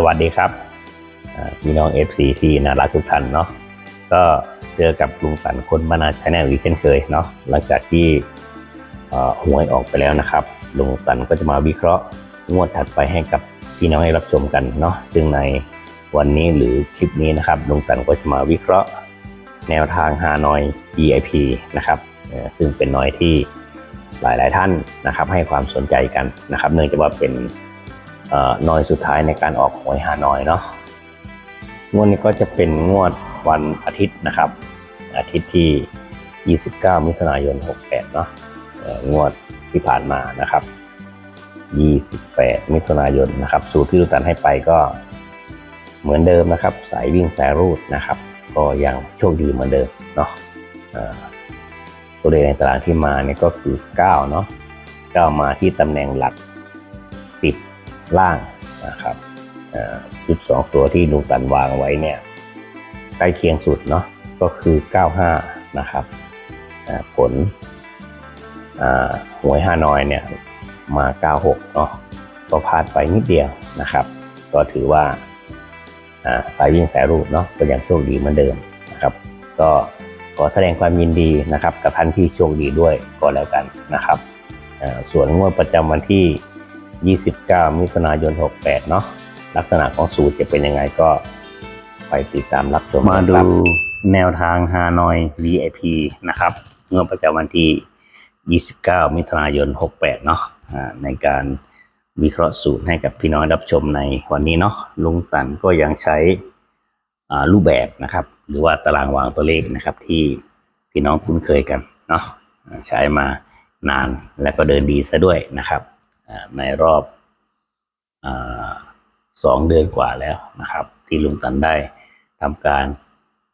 สวัสดีครับพี่น้อง FC ที่น่ารักทุกท่านเนาะก็เจอกับลุงสันคนบานาชาแนลอีกเช่นเคยเนาะหลังจากที่หวยออกไปแล้วนะครับลุงสันก็จะมาวิเคราะห์งวดถัดไปให้กับพี่น้องได้รับชมกันเนาะซึ่งในวันนี้หรือคลิปนี้นะครับลุงสันก็จะมาวิเคราะห์แนวทางฮานอย EIP นะครับซึ่งเป็นนอยที่หลาย ๆ ท่านนะครับให้ความสนใจกันนะครับ เนื่องจากว่าเป็น นอยสุดท้ายในการออกหวยฮานอยเนาะงวดนี้ก็จะเป็นงวดวันอาทิตย์นะครับ อาทิตย์ที่ 29 มิถุนายน 68 เนาะงวดที่ผ่านมานะครับ 28 มิถุนายนนะครับ สูตรที่ลูตันให้ไปก็เหมือนเดิมนะครับ สายวิ่งสายรูดนะครับ ก็ยังโชคดีเหมือนเดิมเนาะตัวเลขในตารางที่มาเนี่ยก็คือ 9 เนาะ9มาที่ตำแหน่งหลัก 10 ล่างนะครับจุดสองตัวที่ลุตันวางไว้เนี่ยใกล้เคียงสุดเนาะก็คือ 95 นะครับผลหวยฮานอยเนี่ยมา 96 เนาะก็พลาดไปนิดเดียวนะครับ ก็ถือว่าสายวิ่งสายรูดเนาะก็ยังโชคดีเหมือนเดิมนะครับ ก็ขอแสดงความยินดีนะครับ กับท่านที่โชคดีด้วยก็แล้วกันนะครับส่วนงวดประจำวันที่ 29 มิถุนายน 68 เนาะลักษณะของสูตรจะเป็นยังไงก็ไปติดตามรับชมมาดูแนวทางฮานอย VIP นะครับงวดประจำวันที่ 29 มิถุนายน 68 เนาะในการวิเคราะห์สูตรให้กับพี่น้องรับชมในวันนี้เนาะลุงตันก็ยังใช้รูปแบบนะครับ หรือว่าตารางวางตัวเลขนะครับ ที่พี่น้องคุ้นเคยกันเนาะใช้มานานและก็เดินดีซะด้วยนะครับ ในรอบอสองเดือนกว่าแล้วนะครับ ที่ลุงตันได้ทำการ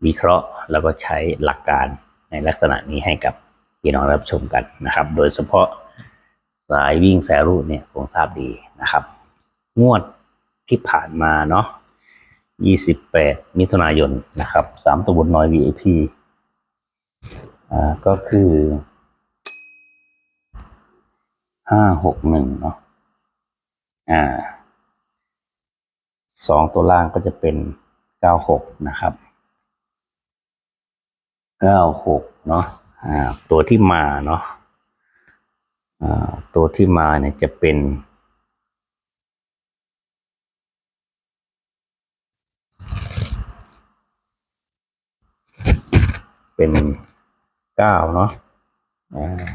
วิเคราะห์แล้วก็ใช้หลักการในลักษณะนี้ให้กับพี่น้องรับชมกันนะครับ โดยเฉพาะสายวิ่งสายรูดเนี่ยคงทราบดีนะครับ งวดที่ผ่านมาเนาะ28 มิถุนายนนะครับสามตัวบนน้อย VIP อ่าก็คือ ห้าหกหนึ่งเนาะอ่าสองตัวล่างก็จะเป็นเก้าหกนะครับเก้าหกเนาะอ่าตัวที่มาเนาะอ่าตัวที่มาเนี่ยจะเป็นเป็นเก้าเนาะอ่า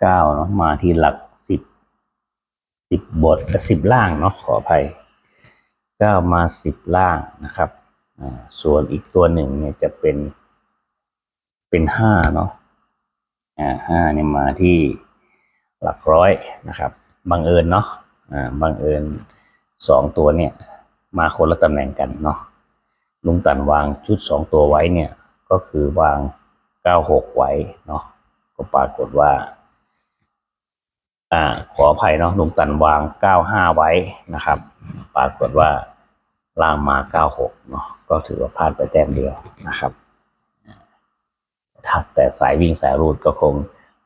เก้าเนาะมาที่หลักสิบสิบบทสิบล่างเนาะขออภัยเก้ามาสิบล่างนะครับส่วนอีกตัวหนึ่งเนี่ยจะเป็นเป็นห้าเนาะอ่าห้าเนี่ยมาที่หลักร้อยนะครับบังเอิญเนาะอ่าบังเอิญสองตัวเนี่ย มาคนละตำแหน่งกันเนาะลุงตันวางชุดสองตัวไว้เนี่ย ก็คือวางเก้าหกไว้เนาะก็ปรากฏว่า อ่าขออภัยเนาะลุงตันวางเก้าห้าไว้นะครับ ปรากฏว่าล่างมาเก้าหกเนาะก็ถือว่าพลาดไปแต้มเดียวนะครับถ้าแต่สายวิ่งสายรูดก็คง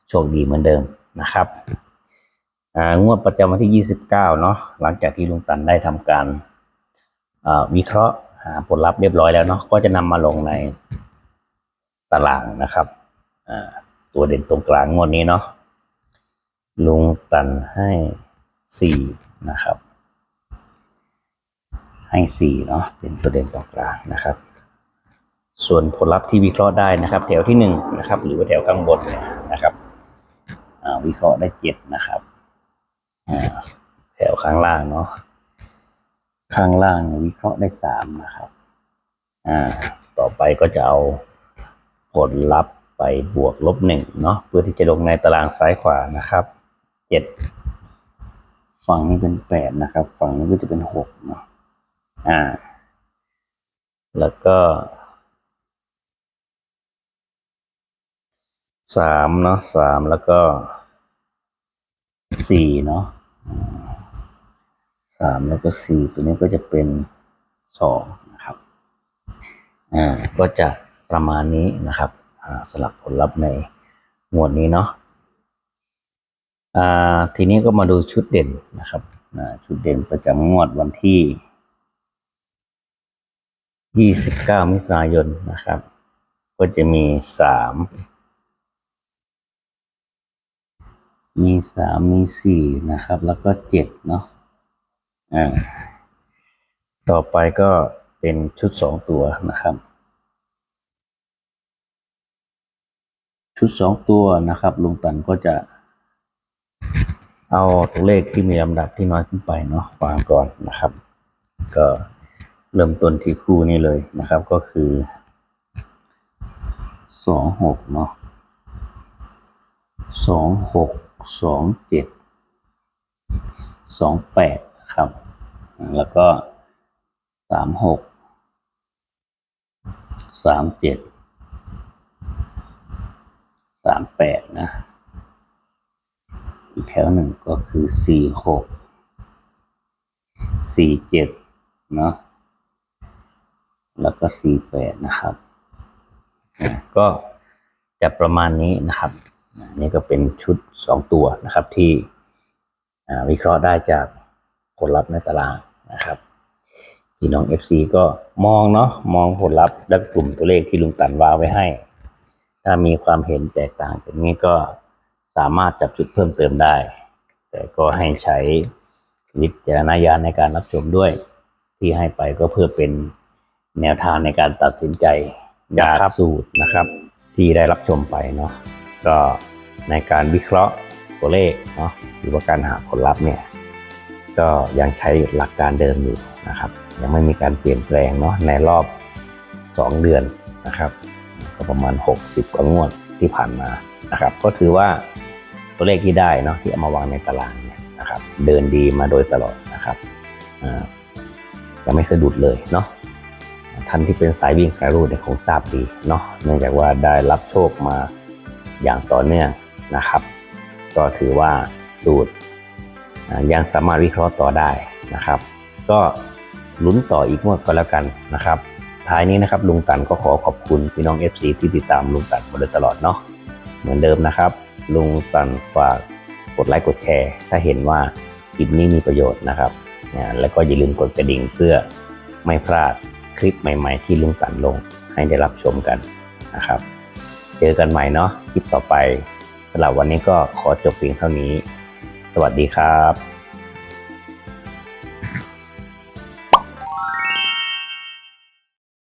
โชคดีเหมือนเดิมนะครับงวดประจำวันที่ยี่สิบเนาะหลังจากที่ลุงตันได้ทำการวิเคราะห์หาผลลัพธ์เรียบร้อยแล้วเนาะก็จะนำมาลงในตารางนะครับตัวเด่นตรงกลางงวดนี้เนาะ ลุงตันให้สี่นะครับ ให้สี่เนาะเป็นตัวเด่นตรงกลางนะครับ ส่วนผลลัพธ์ที่วิเคราะห์ได้นะครับ แถวที่หนึ่งนะครับ หรือว่าแถวข้างบนเนี่ยนะครับวิเคราะห์ได้เจ็ดนะครับแถวข้างล่างเนาะข้างล่างวิเคราะห์ได้สามนะครับอ่าต่อไปก็จะเอาผลลัพธ์ไปบวกลบหนึ่งเนาะเพื่อที่จะลงในตารางซ้ายขวานะครับ เจ็ดฝั่งนี้เป็นแปดนะครับ ฝั่งนี้ก็จะเป็นหกเนาะอ่า แล้วก็สามเนาะสามแล้วก็สี่เนาะสามแล้วก็สี่ตัวนี้ก็จะเป็นสองนะครับ อ่า ก็จะประมาณนี้นะครับ อ่าสลับผลลัพธ์ในหมวดนี้เนาะ ทีนี้ก็มาดูชุดเด่นนะครับชุดเด่นประจำงวดวันที่ 29 มิถุนายนนะครับ ก็จะมีสามมีสามมีสี่นะครับ แล้วก็เจ็ดเนาะอ่าต่อไปก็เป็นชุดสองตัวนะครับ ชุดสองตัวนะครับลุงตันก็จะ เอาตัวเลขที่มีลำดับที่น้อยขึ้นไปเนาะวางก่อนนะครับ ก็เริ่มต้นที่คู่นี้เลยนะครับ ก็คือสองหกเนาะสองหกสองเจ็ดสองแปดครับ แล้วก็สามหกสามเจ็ดสามแปดนะ อีกแถวหนึ่งก็คือสี่หกสี่เจ็ดเนาะแล้วก็สี่แปดนะครับ ก็จะประมาณนี้นะครับนี่ก็เป็นชุดสองตัวนะครับที่วิเคราะห์ได้จากผลลัพธ์ในตารางนะครับพี่น้อง FC ก็มองเนาะมองผลลัพธ์และกลุ่มตัวเลขที่ลุงตันวางไว้ให้ ถ้ามีความเห็นแตกต่างจากนี้ก็ สามารถจับจุดเพิ่มเติมได้ แต่ก็ให้ใช้วิจารณญาณในการรับชมด้วย ที่ให้ไปก็เพื่อเป็นแนวทางในการตัดสินใจจากสูตรนะครับ ที่ได้รับชมไปเนาะก็ในการวิเคราะห์ตัวเลขเนาะหรือว่าการหาผลลัพธ์เนี่ยก็ยังใช้หลักการเดิมอยู่นะครับ ยังไม่มีการเปลี่ยนแปลงเนาะในรอบ 2 เดือนนะครับ ก็ประมาณ 60กว่างวดที่ผ่านมานะครับ ก็ถือว่า ตัวเลขที่ได้เนาะที่เอามาวางในตารางเนี่ยนะครับ เดินดีมาโดยตลอดนะครับยังไม่เคยดุดเลยเนาะท่านที่เป็นสายวิ่งสายรูดเนี่ยคงทราบดีเนาะเนื่องจากว่าได้รับโชคมาอย่างต่อเนื่องนะครับ ก็ถือว่าสูตรยังสามารถวิเคราะห์ต่อได้นะครับ ก็ลุ้นต่ออีกงวดก็แล้วกันนะครับ ท้ายนี้นะครับลุงตันก็ขอขอบคุณพี่น้อง FC ที่ติดตามลุงตันมาโดยตลอดเนาะเหมือนเดิมนะครับ ลุงตันฝากกดไลค์กดแชร์ ถ้าเห็นว่าคลิปนี้มีประโยชน์นะครับนะแล้วก็อย่าลืมกดกระดิ่งเพื่อไม่พลาดคลิปใหม่ๆ ที่ลุงตันลงให้ได้รับชมกันนะครับ เจอกันใหม่เนาะคลิปต่อไปสำหรับวันนี้ก็ขอจบเพียงเท่านี้ สวัสดีครับ